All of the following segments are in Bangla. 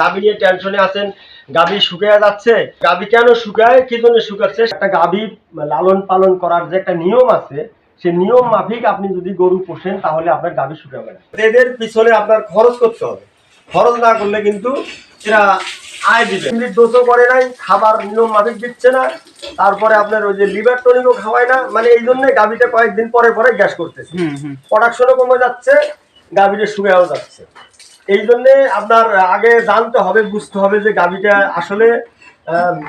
গাভী নিয়ে টেনশনে আছেন গাভী শুকিয়ে যাচ্ছে। গাভী কেন শুকায়? কি জন্য শুকাচ্ছে? একটা গাভী লালন পালন করার যে একটা নিয়ম আছে সে নিয়ম মাফিক আপনি যদি গরু পোষেন তাহলে আপনার গাভী শুকাবে না। এদের পিছনে আপনার খরচ করতে হবে। খরচ না করলে কিন্তু এরা আয় দিবে। ডোজও করে নাই খাবার নিয়ম মাফিক দিচ্ছে না। তারপরে আপনার ওই যে লিভার টনিকও খাওয়ায় না। মানে এই জন্য গাভীটা কয়েকদিন পরে পরে গ্যাস করতেছে। প্রোডাকশনও কমে যাচ্ছে গাভীটা শুকাও যাচ্ছে। এই জন্য আপনার আগে জানতে হবে, বুঝতে হবে যে গাভীটা আসলে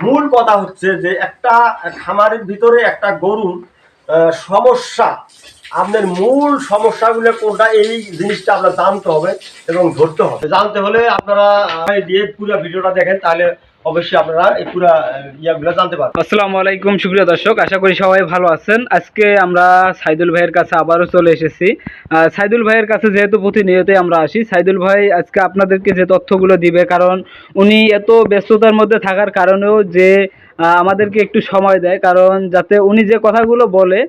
মূল কথা হচ্ছে যে একটা খামারের ভিতরে একটা গরুর সমস্যা। আপনার মূল সমস্যাগুলো কোনটা, এই জিনিসটা আপনার জানতে হবে এবং ধরতে হবে। জানতে হলে আপনারা দিয়ে পুরো ভিডিওটা দেখেন, তাহলে অবশ্যই আপনারা এই পুরো ইয়াগুলো জানতে পারবেন। আসসালামু আলাইকুম, সুপ্রিয় দর্শক। আশা করি সবাই ভালো আছেন। আজকে আমরা সাইদুল ভাইয়ের কাছে আবারও চলে এসেছি। সাইদুল ভাইয়ের কাছে যেহেতু প্রতিনিয়তই আমরা আসি, সাইদুল ভাই আজকে আপনাদেরকে যে তথ্যগুলো দিবে, কারণ উনি এত ব্যস্ততার মধ্যে থাকার কারণেও যে আমাদেরকে একটু সময় দেয়। কারণ যাতে উনি যে কথাগুলো বলে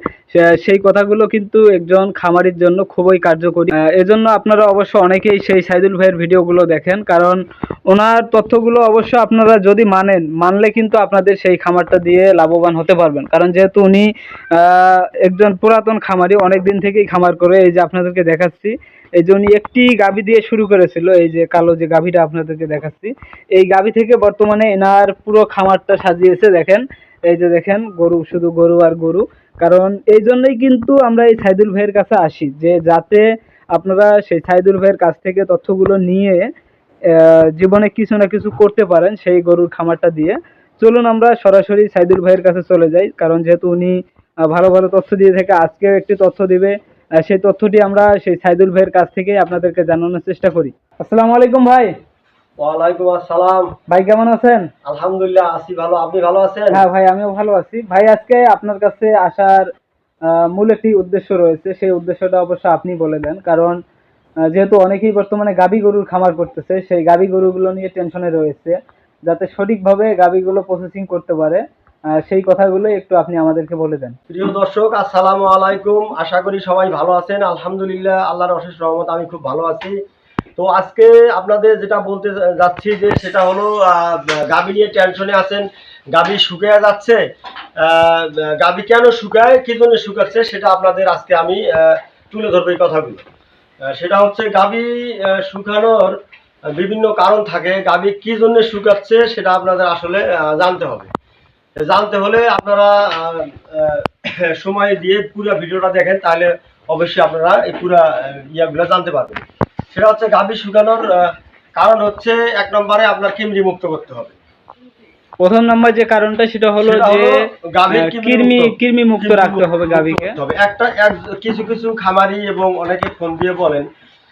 সেই কথাগুলো কিন্তু একজন খামারির জন্য খুবই কার্যকরী। এজন্য আপনারা অবশ্য অনেকেই সেই সাইদুল ভাইয়ের ভিডিওগুলো দেখেন। কারণ ওনার তথ্যগুলো অবশ্য আপনারা যদি মানেন, মানলে কিন্তু আপনাদের সেই খামারটা দিয়ে লাভবান হতে পারবেন। কারণ যেহেতু উনি একজন পুরাতন খামারি অনেক দিন থেকেই খামার করে, এই যে আপনাদেরকে দেখাচ্ছি এই যে উনি একটি গাভী দিয়ে শুরু করেছিল, এই যে কালো যে গাভীটা আপনাদেরকে দেখাচ্ছি, এই গাভী থেকে বর্তমানে এনার পুরো খামারটা সাজিয়েছে, দেখেন, এই যে দেখেন, গরু, শুধু গরু আর গরু, কারণ এই জন্যই কিন্তু আমরা এই সাইদুল ভাইয়ের কাছে আসি, যে যাতে আপনারা সেই সাইদুল ভাইয়ের কাছ থেকে তথ্যগুলো নিয়ে জীবনে কিছু না কিছু করতে পারেন সেই গরুর খামারটা দিয়ে। চলুন আমরা সরাসরি সাইদুল ভাইয়ের কাছে চলে যাই, কারণ যেহেতু উনি ভালো ভালো তথ্য দিয়ে থাকে আজকেও একটি তথ্য দিবে। সেই তথ্যটি আমরা সেই সাইদুল ভাইয়ের কাছ থেকে আপনাদেরকে জানানোর চেষ্টা করি। আসসালামু আলাইকুম ভাই। ওয়ালাইকুম আসসালাম। ভাই কেমন আছেন? আলহামদুলিল্লাহ আছি ভালো। আপনি ভালো আছেন? হ্যাঁ ভাই আমিও ভালো আছি। ভাই আজকে আপনার কাছে আসার মূল একটি উদ্দেশ্য রয়েছে। সেই উদ্দেশ্যটা অবশ্য আপনি বলে দেন। কারণ যেহেতু অনেকেই বর্তমানে গাবি গরুর খামার করতেছে সেই গাবি গরুগুলো নিয়ে টেনশনে রয়েছে যাতে সঠিকভাবে গাবিগুলো প্রসেসিং করতে পারে। সেই কথাগুলো একটু আপনি আমাদেরকে বলে দেন। প্রিয় দর্শক, আসসালামু আলাইকুম। আশা করি সবাই ভালো আছেন। আলহামদুলিল্লাহ, আল্লাহর অশেষ রহমত আমি খুব ভালো আছি। তো আজকে আপনাদের যেটা বলতে যাচ্ছি যে সেটা হলো গাভী নিয়ে টেনশনে আছেন। গাভী শুকিয়ে যাচ্ছে। গাভী কেন শুকায়, কি জন্য শুকাচ্ছে সেটা আপনাদের আজকে আমি তুলে ধরবো এই কথাগুলো। সেটা হচ্ছে গাভী শুকানোর বিভিন্ন কারণ থাকে। গাভী কি জন্য শুকাচ্ছে সেটা আপনাদের আসলে জানতে হবে। জানতে হলে আপনারা সময় দিয়ে পুরো ভিডিওটা দেখেন তাহলে অবশ্যই আপনারা এই পুরো ইয়াগুলো জানতে পারবেন। সেটা হচ্ছে গাভী শুকানোর কারণ হচ্ছে এক নম্বরে আপনার কিমরি মুক্ত করতে হবে। প্রথম নম্বর যে কারণটা সেটা হলো যে কৃমি কৃমি মুক্ত- কৃমি কৃমি রাখতে হবে গাভীকে। একটা কিছু কিছু খামারি এবং অনেকে ফোন দিয়ে বলেন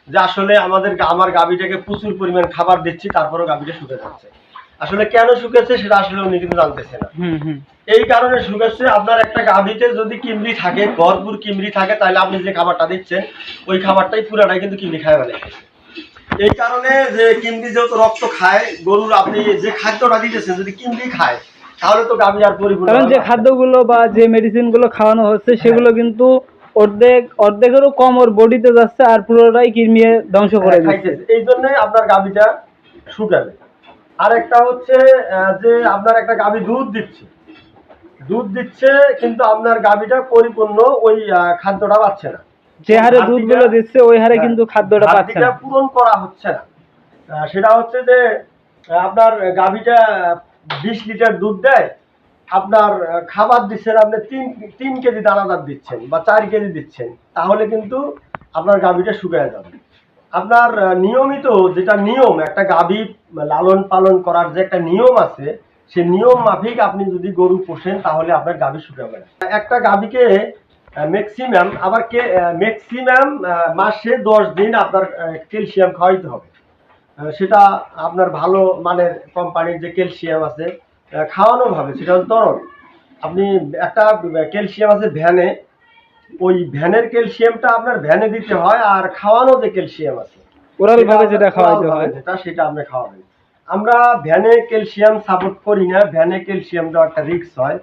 যে আসলে আমাদের আমার গাভীটাকে প্রচুর পরিমাণ খাবার দিচ্ছি তারপরেও গাভীটা শুকে যাচ্ছে। আসলে কেন শুকেছে সেটা আসলে উনি কিন্তু জানতেছে না। এই কারণে শুকাচ্ছে আপনার একটা গাভীতে যদি কিমরি থাকে ভরপুর কিমরি থাকে তাহলে আপনি যে খাবারটা দিচ্ছেন ওই খাবারটাই পুরাটাই কিন্তু কিমরি খায় মানে এই কারণে যে কিমরি যেহেতু রক্ত খায় গরুর আপনি যে খাদ্যটা দিতেছেন যদি কিমরি খায় তাহলে তো গাভী আর পরিপূর্ণ কারণ যে খাদ্যগুলো বা যে মেডিসিনগুলো খাওয়ানো হচ্ছে সেগুলো কিন্তু অর্ধেক অর্ধেকেরও কম ওর বডিতে যাচ্ছে আর পুরোটাই কিরমিয়ে ধ্বংস করে হ্যাঁ, দিচ্ছে। এই জন্য আপনার গাভীটা শুকাবে। আর একটা হচ্ছে যে আপনার একটা গাভী দুধ দিচ্ছে। দুধ দিচ্ছে কিন্তু আপনার গাভীটা পরিপূর্ণ ওই খাদ্যটা পাচ্ছে না। যে হারে ঘাটতিটা- দুধগুলো দিচ্ছে ওই হারে হ্যাঁ, কিন্তু খাদ্যটা পাচ্ছে না। পূরণ করা হচ্ছে না। সেটা হচ্ছে যে আপনার গাভীটা বিশ লিটার দুধ দেয় আপনার খাবার দিচ্ছেন আপনি তিন তিন কেজি দানাদার দিচ্ছেন বা চার কেজি দিচ্ছেন তাহলে কিন্তু আপনার গাভীটা শুকিয়ে যাবে। আপনার নিয়মিত যেটা নিয়ম, একটা গাভী লালন পালন করার যে একটা নিয়ম আছে সে নিয়ম মাফিক আপনি যদি গরু পোষেন, তাহলে আপনার গাভী শুকাবে না। একটা গাভীকে ম্যাক্সিমাম আবার কে ম্যাক্সিমাম মাসে দশ দিন আপনার ক্যালসিয়াম খাওয়াইতে হবে। সেটা আপনার ভালো মানের কোম্পানির যে ক্যালসিয়াম আছে খাওয়ানো ভাবে, সেটা হচ্ছে তরল আপনি একটা ক্যালসিয়াম আছে ভ্যানে ওই ভ্যানের ক্যালসিয়ামটা আপনার ভ্যানে দিতে হয় আর খাওয়ানো যে ক্যালসিয়াম আছে ওরাল ভাবে যেটা খাওয়াতে হয়। যেটা সেটা আপনি খাওয়াবেন। আমরা ভ্যানে ক্যালসিয়াম সাপোর্ট করি না ভ্যানে ক্যালসিয়াম দেওয়া একটা রিস্ক হয়।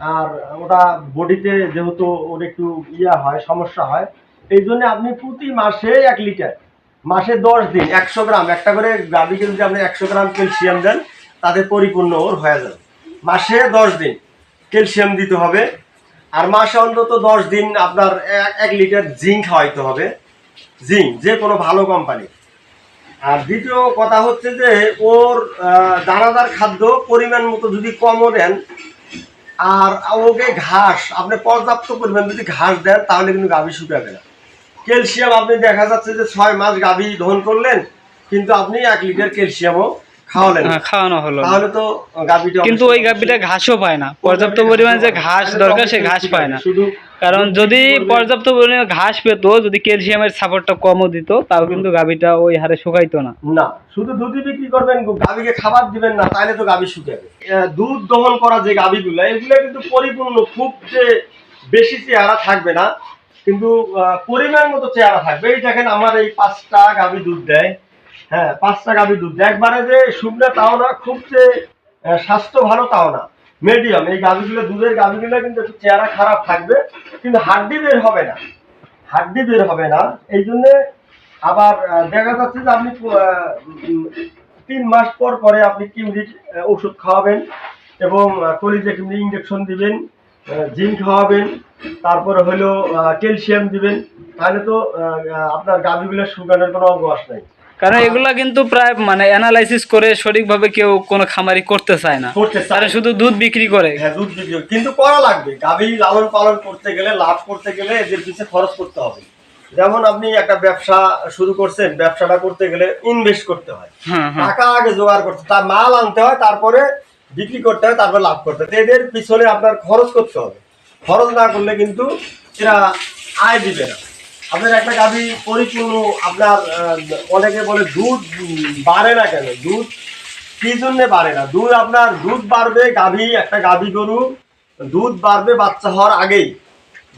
আর ওটা বডিতে যেহেতু ওর একটু ইয়া হয় সমস্যা হয় এই জন্য আপনি প্রতি মাসে এক লিটার মাসে দশ দিন একশো গ্রাম একটা করে গাভীকে যদি আপনি একশো গ্রাম ক্যালসিয়াম দেন তাতে পরিপূর্ণ ওর হয়ে যাবে। মাসে দশ দিন ক্যালসিয়াম দিতে হবে আর মাসে অন্তত দশ দিন আপনার এক- লিটার জিঙ্ক খাওয়াইতে হবে। জিঙ্ক, যে কোনো ভালো কোম্পানি। আর দ্বিতীয় কথা হচ্ছে যে, ওর দানাদার খাদ্য পরিমাণ মতো যদি কমও দেন, আর ওকে ঘাস, আপনি পর্যাপ্ত পরিমাণ যদি ঘাস দেন, তাহলে কিন্তু গাভী শুকাবে না। ক্যালসিয়াম আপনি দেখা যাচ্ছে যে ছয় মাস গাভী দহন করলেন, কিন্তু আপনি এক লিটার ক্যালসিয়ামও খাওয়ালেন হ্যাঁ, খাওয়ানো হলো। তাহলে তো গাভীটা কিন্তু ওই গাভীটা ঘাসও পায় না। পর্যাপ্ত পরিমাণে যে ঘাস দরকার সে ঘাস পায় না। শুধু কারণ যদি পর্যাপ্ত পরিমাণে ঘাস পেতো যদি ক্যালসিয়ামের সাপোর্টটা কমও দিত তাও কিন্তু গাভীটা ওই হারে শুকাইতো না। না শুধু দুধই বিক্রি করবেন গাভীকে খাবার দিবেন না তাহলে তো গাভী শুকাবে। দুধ দহন করা যে গাভীগুলো এগুলো কিন্তু পরিপূর্ণ খুব যে বেশি চেহারা থাকবে না কিন্তু পরিমাণ মতো চেহারা থাকবে। এই দেখেন আমার এই পাঁচটা গাভী দুধ দেয়। হ্যাঁ পাঁচটা গাভী দুধ একবারে যে শুকনো তাও না, খুব যে স্বাস্থ্য ভালো তাও না। মিডিয়াম এই গাভীগুলো, দুধের গাভীগুলো কিন্তু একটু চেহারা খারাপ থাকবে, কিন্তু হাড্ডি বের হবে না। হাড্ডি বের হবে না। এই জন্যে আবার দেখা যাচ্ছে যে আপনি তিন মাস পর পরে আপনি কিমরির ওষুধ খাওয়াবেন এবং কলিজে কিমরি ইঞ্জেকশন দিবেন জিঙ্ক খাওয়াবেন, তারপরে হলো ক্যালসিয়াম দিবেন। তাহলে তো আপনার গাভীগুলোর শুকানোর কোনো অবকাশ নেই। কারণ এগুলা কিন্তু প্রায় মানে অ্যানালাইসিস করে সঠিকভাবে কেউ কোনো খামারি করতে চায় না। তারা শুধু দুধ বিক্রি করে। হ্যাঁ দুধ বিক্রি কিন্তু করা লাগবে। গাভী লালন পালন করতে গেলে লাভ করতে গেলে এদের পিছিয়ে খরচ করতে হবে। যেমন আপনি একটা ব্যবসা শুরু করছেন ব্যবসাটা করতে গেলে ইনভেস্ট করতে হয়। হ্যাঁ হ্যাঁ। টাকা আগে জোগাড় করতে তার মাল আনতে হয় তারপরে বিক্রি করতে হয় তারপরে লাভ করতে হয়। এদের পিছনে আপনার খরচ করতে হবে। খরচ না করলে কিন্তু এরা আয় দিবে না। আপনার একটা গাভী পরিপূর্ণ, আপনার অনেকে বলে দুধ বাড়ে না কেন? দুধ কি জন্যে বাড়ে না? দুধ আপনার, দুধ বাড়বে গাভী একটা গাভী গরু, দুধ বাড়বে বাচ্চা হওয়ার আগেই।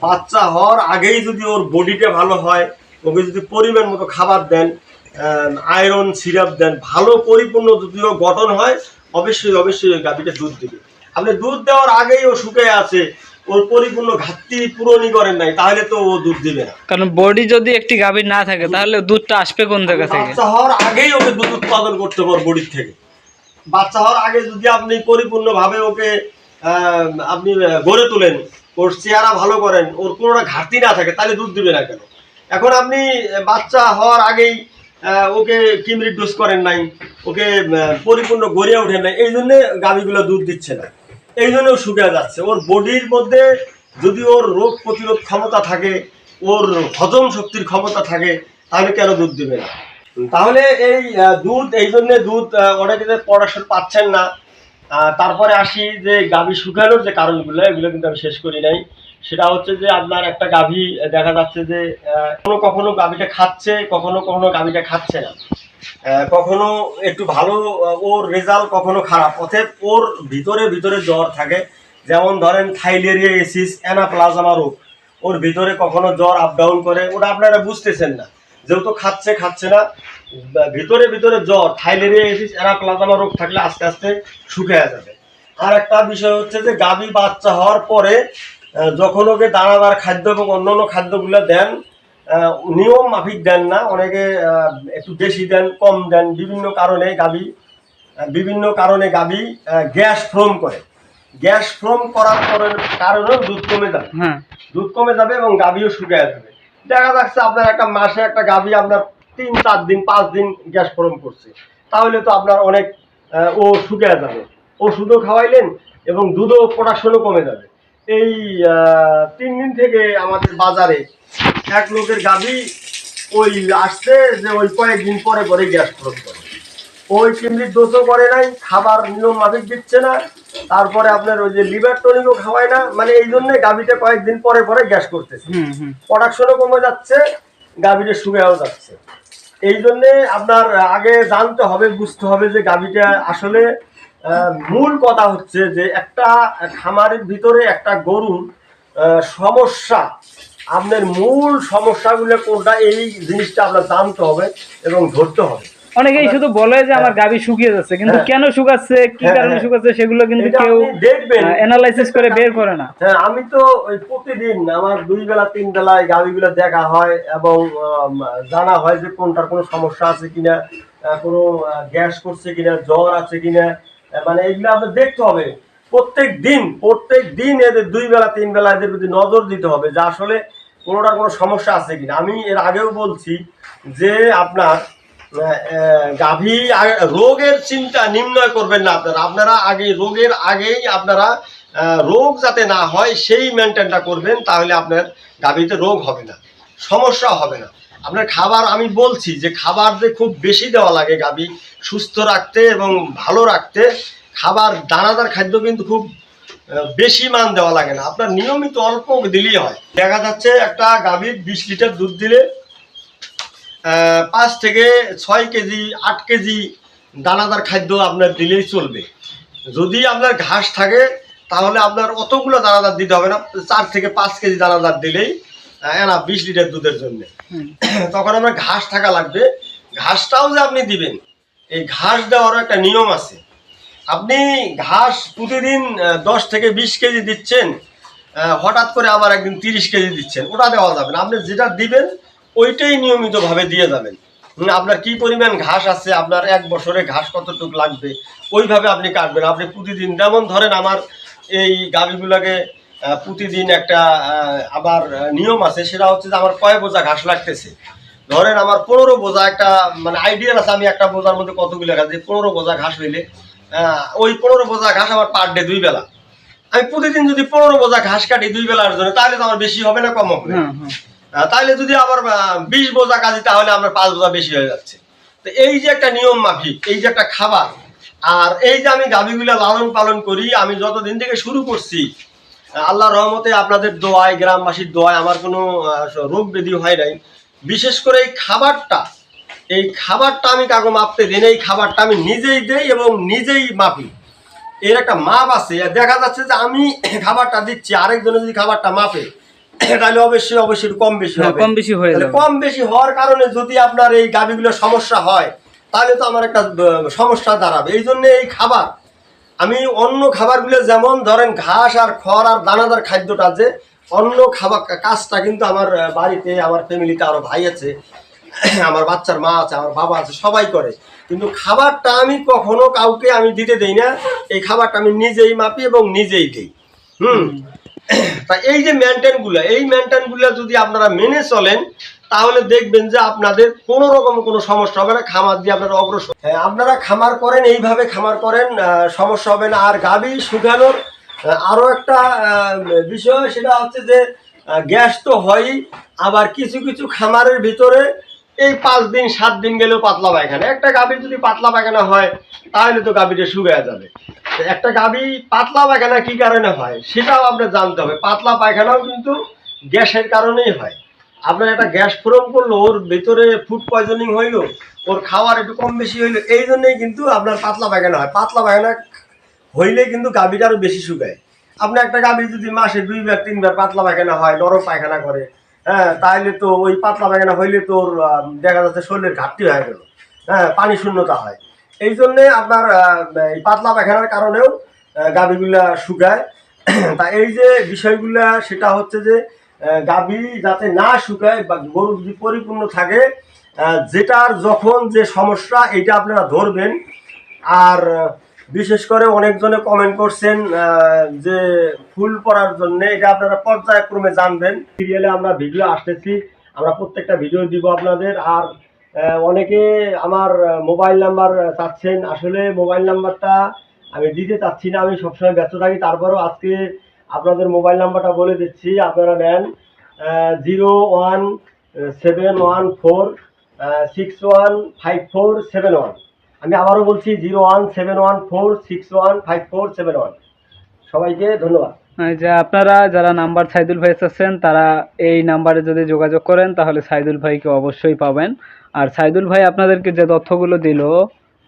বাচ্চা হওয়ার আগেই যদি ওর বডিটা ভালো হয়, ওকে যদি পরিমাণ মতো খাবার দেন আয়রন, সিরাপ দেন, ভালো পরিপূর্ণ যদি ও গঠন হয়, অবশ্যই অবশ্যই ওই গাভীটা দুধ দেবে। আপনি দুধ দেওয়ার আগেই ও শুকে আছে ওর পরিপূর্ণ ঘাটতি পূরণই করেন নাই তাহলে তো ও দুধ দিবে না। কারণ বডি যদি একটি গাভীর না থাকে তাহলে দুধটা আসবে কোন জায়গা থেকে? বাচ্চা হওয়ার আগেই ওকে দুধ উৎপাদন করতে পারব বডির থেকে। বাচ্চা হওয়ার আগে যদি আপনি পরিপূর্ণভাবে ওকে আপনি গড়ে তোলেন ওর চেহারা ভালো করেন ওর কোনো ঘাটতি না থাকে তাহলে দুধ দিবে না কেন? এখন আপনি বাচ্চা হওয়ার আগেই ওকে কিমরিট ডোজ করেন নাই ওকে পরিপূর্ণ গড়িয়ে ওঠেন নাই এই জন্যে গাভীগুলো দুধ দিচ্ছে না। এই জন্য শুকিয়ে যাচ্ছে। ওর বডির মধ্যে যদি ওর রোগ প্রতিরোধ ক্ষমতা থাকে, ওর হজম শক্তির ক্ষমতা থাকে, তাহলে কেন দুধ দিবে না? তাহলে এই দুধ, এই জন্য দুধ অনেকে যে পড়াশোনা পাচ্ছেন না তারপরে আসি যে গাভী শুকানোর যে কারণগুলো, এগুলো কিন্তু আমি শেষ করি নাই। সেটা হচ্ছে যে আপনার একটা গাভী, দেখা যাচ্ছে যে কখনো কখনো গাভীটা খাচ্ছে, কখনো কখনো গাভীটা খাচ্ছে না। কখনো একটু ভালো ওর রেজাল্ট কখনো খারাপ। অতএব ওর ভিতরে ভিতরে জ্বর থাকে। যেমন ধরেন থাইলেরিয়া এসিস, অ্যানাপ্লাজমা রোগ। ওর ভিতরে কখনো জ্বর আপ ডাউন করে, ওটা আপনারা বুঝতেছেন না। যেহেতু খাচ্ছে খাচ্ছে না, ভিতরে ভিতরে জ্বর, থাইলেরিয়া এসিস, অ্যানাপ্লাজমা রোগ থাকলে আস্তে আস্তে শুকিয়ে যাবে। আর একটা বিষয় হচ্ছে যে গাভী বাচ্চা হওয়ার পরে যখন ওকে দানাদার খাদ্য এবং অন্যান্য খাদ্যগুলো দেন নিয়ম মাফিক দেন না অনেকে একটু বেশি দেন কম দেন বিভিন্ন কারণে গাভী আহ, বিভিন্ন কারণে গাভী গ্যাস ফ্রম করে। গ্যাস ফ্রম করার কারণেও দুধ কমে যাবে। হ্যাঁ। দুধ কমে যাবে এবং গাভীও শুকিয়ে যাবে। দেখা যাচ্ছে আপনার একটা মাসে একটা গাভী আপনার তিন চার দিন পাঁচ দিন গ্যাস ফরম করছে। তাহলে তো আপনার অনেক ও শুকিয়ে যাবে। ওষুধও খাওয়াইলেন এবং দুধও প্রোডাকশনও কমে যাবে। এই তিন দিন থেকে আমাদের বাজারে এক লোকের গাভী ওই আসছে যে ওই কয়েকদিন পরে পরে গ্যাস ফরম করে। ওই চিমড়ির দোষও করে নাই খাবার নিয়ম মাফিক দিচ্ছে না তারপরে আপনার ওই যে লিভার টনিকও খাওয়ায় না মানে এই জন্য গাভীটা কয়েকদিন পরে পরে গ্যাস করতেছে। হুম হুম। প্রোডাকশনও কমে যাচ্ছে গাভীটা শুকায়ও যাচ্ছে। এই জন্যে আপনার আগে জানতে হবে বুঝতে হবে যে গাভীটা আসলে মূল কথা হচ্ছে যে একটা খামারের ভিতরে একটা গরুর সমস্যা আপনার মূল সমস্যাগুলো কোনটা এই জিনিসটা আপনার জানতে হবে এবং ধরতে হবে। অনেকেই শুধু বলে যে আমার গাবি শুকিয়ে যাচ্ছে কিন্তু হ্যাঁ। কেন শুকাচ্ছে কি হ্যাঁ, কারণে হ্যাঁ। শুকাচ্ছে সেগুলো কিন্তু কেউ দেখবেন। অ্যানালাইসিস করে বের করে না। হ্যাঁ আমি তো প্রতিদিন আমার দুই বেলা তিন বেলায় গাভিগুলো দেখা হয় এবং জানা হয় যে কোনটার কোনো সমস্যা আছে কিনা কোনো গ্যাস করছে কিনা জ্বর আছে কিনা মানে এগুলো আপনার দেখতে হবে। প্রত্যেক দিন প্রত্যেক দিন এদের দুই বেলা তিন বেলা এদের প্রতি নজর দিতে হবে যে আসলে কোনোটার কোনো সমস্যা আছে কিনা? আমি এর আগেও বলছি যে আপনার গাভী রোগের চিন্তা নির্ণয় করবেন না আপনারা। আপনারা আগে, রোগের আগেই আপনারা রোগ যাতে না হয় সেই মেনটেনটা করবেন, তাহলে আপনার গাভীতে রোগ হবে না, সমস্যা হবে না। আপনার খাবার, আমি বলছি যে খাবার যে খুব বেশি দেওয়া লাগে গাভী, সুস্থ রাখতে এবং ভালো রাখতে, খাবার, দানাদার খাদ্য কিন্তু খুব বেশি মান দেওয়া লাগে না। আপনার নিয়মিত অল্প দিলেই হয়। দেখা যাচ্ছে একটা গাভীর বিশ লিটার দুধ দিলে পাঁচ থেকে ছয় কেজি আট কেজি দানাদার খাদ্য আপনার দিলেই চলবে। যদি আপনার ঘাস থাকে তাহলে আপনার অতগুলো দানাদার দিতে হবে না। চার থেকে পাঁচ কেজি দানাদার দিলেই এনা বিশ লিটার দুধের জন্য। তখন আপনার ঘাস থাকা লাগবে। ঘাসটাও যে আপনি দিবেন এই ঘাস দেওয়ারও একটা নিয়ম আছে। আপনি ঘাস প্রতিদিন দশ থেকে বিশ কেজি দিচ্ছেন হঠাৎ করে আবার একদিন তিরিশ কেজি দিচ্ছেন, ওটা দেওয়া যাবে না। আপনি যেটা দিবেন, ওইটাই নিয়মিতভাবে দিয়ে যাবেন। আপনার কি পরিমাণ ঘাস আছে, আপনার এক বছরে ঘাস কতটুকু লাগবে, ওইভাবে আপনি কাটবেন। আপনি প্রতিদিন, যেমন ধরেন আমার এই গাভিগুলোকে প্রতিদিন একটা আবার নিয়ম আছে, সেটা হচ্ছে যে আমার কয় বোঝা ঘাস লাগতেছে? ধরেন আমার পনেরো বোঝা একটা মানে আইডিয়া আছে, আমি একটা বোঝার মধ্যে কতগুলো ঘাস দিই পনেরো বোঝা ঘাস হইলে ওই পনেরো বোঝা ঘাস আমার পার ডে দুই বেলা। আমি প্রতিদিন যদি পনেরো বোঝা ঘাস কাটি দুই বেলার জন্য তাহলে তো আমার বেশি হবে না কম হবে। হ্যাঁ হ্যাঁ। তাহলে যদি আবার বিশ বোঝা কাজি তাহলে আমরা পাঁচ বোঝা বেশি হয়ে যাচ্ছে। তো এই যে একটা নিয়ম মাফিক এই যে একটা খাবার আর এই যে আমি গাভীগুলা লালন পালন করি আমি যতদিন থেকে শুরু করছি আহ, আল্লাহর রহমতে আপনাদের দোয়ায় গ্রামবাসীর দোয়ায় আমার কোনো রোগ ব্যাধি হয় নাই। বিশেষ করে এই খাবারটা এই খাবারটা আমি কাগো মাপতে দিন এই খাবারটা আমি নিজেই দেই এবং নিজেই মাপি। এর একটা মাপ আছে দেখা যাচ্ছে যে আমি খাবারটা দিচ্ছি আরেকজনে যদি খাবারটা মাপে তাহলে অবশ্যই অবশ্যই কম বেশি হ্যাঁ, হবে। কম বেশি হয়ে যাবে। কম বেশি হওয়ার কারণে যদি আপনার এই গাভীগুলোর সমস্যা হয় তাহলে তো আমার একটা সমস্যা দাঁড়াবে। এই জন্য এই খাবার আমি অন্য খাবারগুলো যেমন ধরেন ঘাস আর খড় আর দানাদার খাদ্যটা যে অন্য খাবার কাজটা কিন্তু আমার বাড়িতে আমার ফ্যামিলিতে আরও ভাই আছে আমার বাচ্চার মা আছে আমার বাবা আছে সবাই করে। কিন্তু খাবারটা আমি কখনো কাউকে আমি দিতে দেই না। এই খাবারটা আমি নিজেই মাপি এবং নিজেই দিই। হুম? তা এই যে মেনটেনগুলা এই মেনটেনগুলা যদি আপনারা মেনে চলেন তাহলে দেখবেন যে আপনাদের কোনো রকম কোনো সমস্যা হবে না খামার দিয়ে আপনারা অগ্রসর। হ্যাঁ, আপনারা খামার করেন এইভাবে খামার করেন সমস্যা হবে না। আর গাভী শুকানোর আহ, আরও একটা বিষয় সেটা হচ্ছে যে গ্যাস তো হয়ই আবার কিছু কিছু খামারের ভিতরে এই পাঁচ দিন, সাত দিন গেলেও পাতলা পায়খানা। একটা গাভীর যদি পাতলা পায়খানা হয়, তাহলে তো গাভীটা শুকায় যাবে। একটা গাভী পাতলা পায়খানা কি কারণে হয়, সেটাও আপনার জানতে হবে। পাতলা পায়খানাও কিন্তু গ্যাসের কারণেই হয়। আপনার একটা গ্যাস ফোরম করল, ওর ভিতরে ফুড পয়জনিং হইল, ওর খাওয়ার একটু কম বেশি হইল, এই জন্যই কিন্তু আপনার পাতলা পায়খানা হয়। পাতলা পায়খানা হইলে কিন্তু গাভীটা আরও বেশি শুকায়। আপনার একটা গাভী যদি মাসে দুইবার, তিনবার পাতলা পায়খানা হয়, নরম পায়খানা করে হ্যাঁ তাহলে তো ওই পাতলা পায়খানা হইলে তোর দেখা যাচ্ছে শরীরের ঘাটতি হয়ে গেল। হ্যাঁ পানি শূন্যতা হয়। এই জন্যে আপনার এই পাতলা পায়খানার কারণেও গাভীগুলা শুকায়। তা এই যে বিষয়গুলা, সেটা হচ্ছে যে গাভী যাতে না শুকায় বা গরু যদি পরিপূর্ণ থাকে যেটার যখন যে সমস্যা এটা আপনারা ধরবেন। আর বিশেষ করে অনেকজনে কমেন্ট করছেন যে ফুল পড়ার জন্য, এটা আপনারা পর্যায়ক্রমে জানবেন। সিরিয়ালে আমরা ভিডিও আসতেছি, আমরা প্রত্যেকটা ভিডিও দিব আপনাদের। আর অনেকে আমার মোবাইল নাম্বার চাচ্ছেন। আসলে মোবাইল নাম্বারটা আমি দিতে চাচ্ছি না, আমি সবসময় ব্যস্ত থাকি। তারপরও আজকে আপনাদের মোবাইল নাম্বারটা বলে দিচ্ছি, আপনারা নেন zero one seven one four six one five four seven one আমি আবারও বলছি, zero one seven one four six one five four seven one. সবাইকে ধন্যবাদ। যে আপনারা যারা নাম্বার সাইদুল ভাই চাচ্ছেন তারা এই নাম্বারে যদি যোগাযোগ করেন, তাহলে সাইদুল ভাইকে অবশ্যই পাবেন। আর সাইদুল ভাই আপনাদেরকে যে তথ্যগুলো দিল,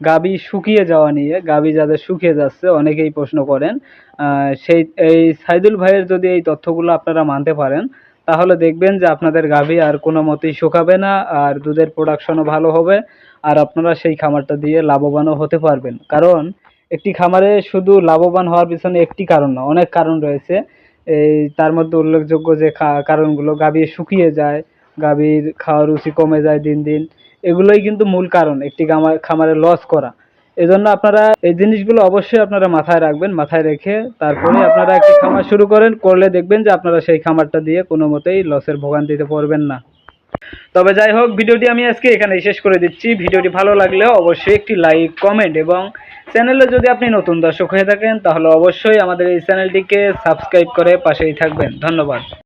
গাবি শুকিয়ে যাওয়া নিয়ে, গাবি যাদের শুকিয়ে যাচ্ছে, অনেকেই প্রশ্ন করেন। সেই, এই সাইদুল ভাইয়ের যদি এই তথ্যগুলো আপনারা মানতে পারেন তাহলে দেখবেন যে আপনাদের গাভী আর কোনো মতেই শুকাবে না, আর দুধের প্রোডাকশনও ভালো হবে, আর আপনারা সেই খামারটা দিয়ে লাভবানও হতে পারবেন। কারণ একটি খামারে শুধু লাভবান হওয়ার পিছনে একটি কারণ না, অনেক কারণ রয়েছে। এই তার মধ্যে উল্লেখযোগ্য যে কারণগুলো, গাভী শুকিয়ে যায়, গাভীর খাওয়ার রুচি কমে যায় দিন দিন, এগুলোই কিন্তু মূল কারণ একটি খামারে লস করা। এজন্য আপনারা এই জিনিসগুলো অবশ্যই আপনারা মাথায় রাখবেন, মাথায় রেখে তারপরে আপনারা একটি খামার শুরু করেন, করলে দেখবেন যে আপনারা সেই খামারটা দিয়ে কোনো মতেই লসের ভোগান্তিতে পড়বেন না। তবে যাই হোক, ভিডিওটি আমি আজকে এখানে শেষ করে দিচ্ছি। ভিডিওটি ভালো লাগলে অবশ্যই একটি লাইক কমেন্ট এবং চ্যানেলে যদি আপনি নতুন দর্শক হয়ে থাকেন, তাহলে অবশ্যই আমাদের এই চ্যানেলটিকে সাবস্ক্রাইব করে পাশেই থাকবেন। ধন্যবাদ।